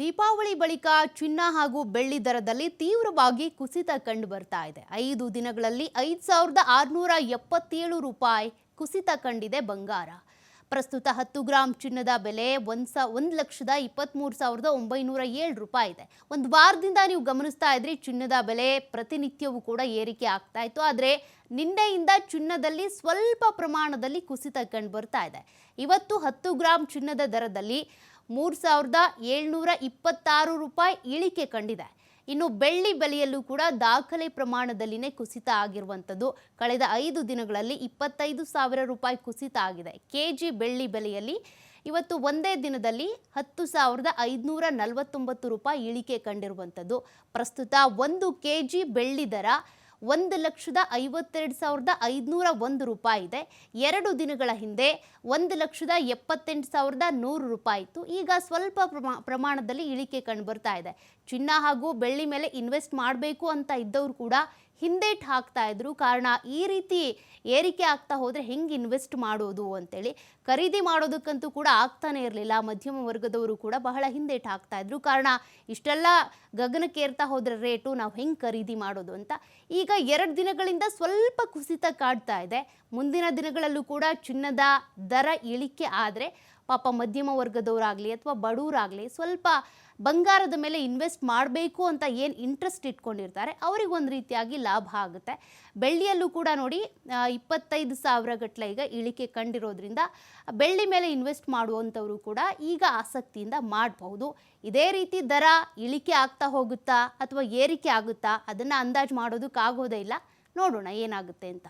ದೀಪಾವಳಿ ಬಳಿಕ ಚಿನ್ನ ಹಾಗೂ ಬೆಳ್ಳಿ ದರದಲ್ಲಿ ತೀವ್ರವಾಗಿ ಕುಸಿತ ಕಂಡು ಬರ್ತಾ ಇದೆ. ಐದು ದಿನಗಳಲ್ಲಿ ಐದು ಸಾವಿರದ ಆರುನೂರ ಎಪ್ಪತ್ತೇಳು ರೂಪಾಯಿ ಕುಸಿತ ಕಂಡಿದೆ ಬಂಗಾರ. ಪ್ರಸ್ತುತ ಹತ್ತು ಗ್ರಾಂ ಚಿನ್ನದ ಬೆಲೆ ಒಂದು ಸಾ, ಒಂದು ಲಕ್ಷದ ಇಪ್ಪತ್ತ್ಮೂರು ಸಾವಿರದ ಒಂಬೈನೂರ ಏಳು ರೂಪಾಯಿ ಇದೆ. ಒಂದು ವಾರದಿಂದ ನೀವು ಗಮನಿಸ್ತಾ ಇದ್ರಿ ಚಿನ್ನದ ಬೆಲೆ ಪ್ರತಿನಿತ್ಯವೂ ಕೂಡ ಏರಿಕೆ ಆಗ್ತಾ ಇತ್ತು. ಆದರೆ ನಿನ್ನೆಯಿಂದ ಚಿನ್ನದಲ್ಲಿ ಸ್ವಲ್ಪ ಪ್ರಮಾಣದಲ್ಲಿ ಕುಸಿತ ಕಂಡು ಬರ್ತಾ ಇದೆ. ಇವತ್ತು ಹತ್ತು ಗ್ರಾಂ ಚಿನ್ನದ ದರದಲ್ಲಿ ಮೂರು ಸಾವಿರದ ಏಳ್ನೂರ ಇಪ್ಪತ್ತಾರು ರೂಪಾಯಿ ಇಳಿಕೆ ಕಂಡಿದೆ. ಇನ್ನು ಬೆಳ್ಳಿ ಬೆಲೆಯಲ್ಲೂ ಕೂಡ ದಾಖಲೆ ಪ್ರಮಾಣದಲ್ಲಿನೇ ಕುಸಿತ ಆಗಿರುವಂಥದ್ದು. ಕಳೆದ ಐದು ದಿನಗಳಲ್ಲಿ ಇಪ್ಪತ್ತೈದು ಸಾವಿರ ರೂಪಾಯಿ ಕುಸಿತ ಆಗಿದೆ. ಕೆ ಜಿ ಬೆಳ್ಳಿ ಬೆಲೆಯಲ್ಲಿ ಇವತ್ತು ಒಂದೇ ದಿನದಲ್ಲಿ ಹತ್ತು ಸಾವಿರದ ಐದುನೂರ ನಲವತ್ತೊಂಬತ್ತು ರೂಪಾಯಿ ಇಳಿಕೆ ಕಂಡಿರುವಂಥದ್ದು. ಪ್ರಸ್ತುತ ಒಂದು ಕೆ ಜಿ ಬೆಳ್ಳಿ ದರ ಒಂದು ಲಕ್ಷದ ಐವತ್ತೆರಡು ಸಾವಿರದ ಐದುನೂರ ಒಂದು ರೂಪಾಯಿ ಇದೆ. ಎರಡು ದಿನಗಳ ಹಿಂದೆ ಒಂದು ಲಕ್ಷದ ಎಪ್ಪತ್ತೆಂಟು ಸಾವಿರದ ನೂರು ರೂಪಾಯಿ ಇತ್ತು. ಈಗ ಸ್ವಲ್ಪ ಪ್ರಮಾ, ಪ್ರಮಾಣದಲ್ಲಿ ಇಳಿಕೆ ಕಂಡು ಬರ್ತಾ ಇದೆ. ಚಿನ್ನ ಹಾಗೂ ಬೆಳ್ಳಿ ಮೇಲೆ ಇನ್ವೆಸ್ಟ್ ಮಾಡಬೇಕು ಅಂತ ಇದ್ದವರು ಕೂಡ ಹಿಂದೇಟ್ ಹಾಕ್ತಾ ಇದ್ರು. ಕಾರಣ ಈ ರೀತಿ ಏರಿಕೆ ಆಗ್ತಾ ಹೋದರೆ ಹೆಂಗೆ ಇನ್ವೆಸ್ಟ್ ಮಾಡೋದು ಅಂತೇಳಿ. ಖರೀದಿ ಮಾಡೋದಕ್ಕಂತೂ ಕೂಡ ಆಗ್ತಾನೆ ಇರಲಿಲ್ಲ. ಮಧ್ಯಮ ವರ್ಗದವರು ಕೂಡ ಬಹಳ ಹಿಂದೇಟ್ ಹಾಕ್ತಾ ಇದ್ರು. ಕಾರಣ ಇಷ್ಟೆಲ್ಲ ಗಗನಕ್ಕೇರ್ತಾ ಹೋದ್ರೆ ರೇಟು ನಾವು ಹೆಂಗೆ ಖರೀದಿ ಮಾಡೋದು ಅಂತ. ಈಗ ಎರಡು ದಿನಗಳಿಂದ ಸ್ವಲ್ಪ ಕುಸಿತ ಕಾಡ್ತಾ ಇದೆ. ಮುಂದಿನ ದಿನಗಳಲ್ಲೂ ಕೂಡ ಚಿನ್ನದ ದರ ಇಳಿಕೆ ಆದರೆ ಪಾಪ ಮಧ್ಯಮ ವರ್ಗದವರಾಗಲಿ ಅಥವಾ ಬಡವರಾಗಲಿ ಸ್ವಲ್ಪ ಬಂಗಾರದ ಮೇಲೆ ಇನ್ವೆಸ್ಟ್ ಮಾಡಬೇಕು ಅಂತ ಏನು ಇಂಟ್ರೆಸ್ಟ್ ಇಟ್ಕೊಂಡಿರ್ತಾರೆ, ಅವ್ರಿಗೆ ಒಂದು ರೀತಿಯಾಗಿ ಲಾಭ ಆಗುತ್ತೆ. ಬೆಳ್ಳಿಯಲ್ಲೂ ಕೂಡ ನೋಡಿ ಇಪ್ಪತ್ತೈದು ಸಾವಿರ ಗಟ್ಟಲೆ ಈಗ ಇಳಿಕೆ ಕಂಡಿರೋದ್ರಿಂದ ಬೆಳ್ಳಿ ಮೇಲೆ ಇನ್ವೆಸ್ಟ್ ಮಾಡುವಂಥವರು ಕೂಡ ಈಗ ಆಸಕ್ತಿಯಿಂದ ಮಾಡಬಹುದು. ಇದೇ ರೀತಿ ದರ ಇಳಿಕೆ ಆಗ್ತಾ ಹೋಗುತ್ತಾ ಅಥವಾ ಏರಿಕೆ ಆಗುತ್ತಾ ಅದನ್ನು ಅಂದಾಜು ಮಾಡೋದಕ್ಕಾಗೋದೇ ಇಲ್ಲ. ನೋಡೋಣ ಏನಾಗುತ್ತೆ ಅಂತ.